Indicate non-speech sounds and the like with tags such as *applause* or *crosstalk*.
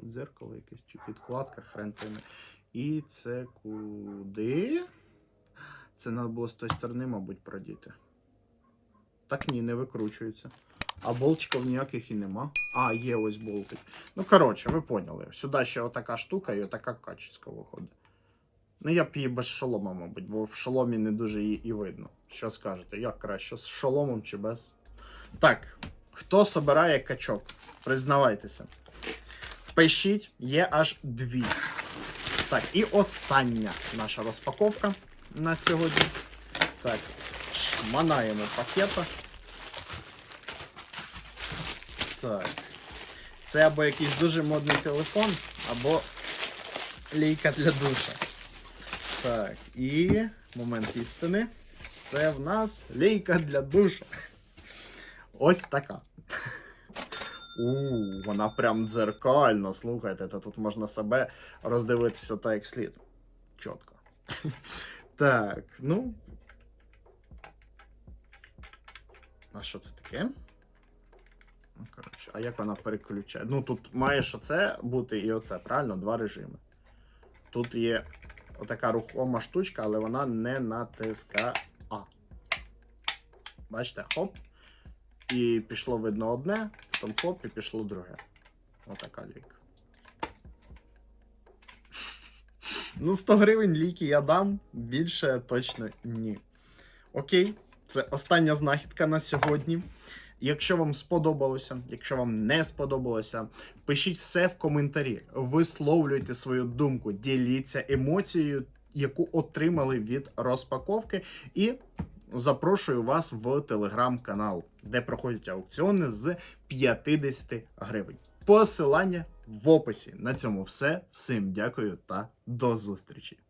Тут дзеркало якесь чи підкладка, хрен пойме. І це куди? Це треба було з тої сторони, мабуть, продіти. Так ні, не викручується. А болтиків ніяких і нема. А, є ось болтик. Ну, коротше, ви поняли. Сюди ще отака штука і отака качеська виходить. Ну, я б її без шолома, мабуть, бо в шоломі не дуже її і видно. Що скажете? Як краще, з шоломом чи без? Так, хто собирає качок? Признавайтеся. Пишіть, є аж дві. Так, і остання наша розпаковка на сьогодні. Так, шманаємо пакета. Так. Це або якийсь дуже модний телефон, або лійка для душа. Так, і момент істини. Це в нас лійка для душа. Ось така. У, вона прям дзеркально. Слухайте, то тут можна себе роздивитися так як слід. Чітко. *laughs* Так, ну. А що це таке? Ну, коротше, а як вона переключає? Ну, тут маєш оце бути і оце, правильно? Два режими. Тут є отака рухома штучка, але вона не натискає. Бачите, хоп. І пішло видно одне, потім хоп, і пішло друге. Отака ліка. *laughs* Ну, 100 гривень ліки я дам, більше точно ні. Окей, це остання знахідка на сьогодні. Якщо вам сподобалося, якщо вам не сподобалося, пишіть все в коментарі, висловлюйте свою думку, діліться емоцією, яку отримали від розпаковки, і запрошую вас в телеграм-канал, де проходять аукціони з 50 гривень. Посилання в описі. На цьому все. Всім дякую та до зустрічі!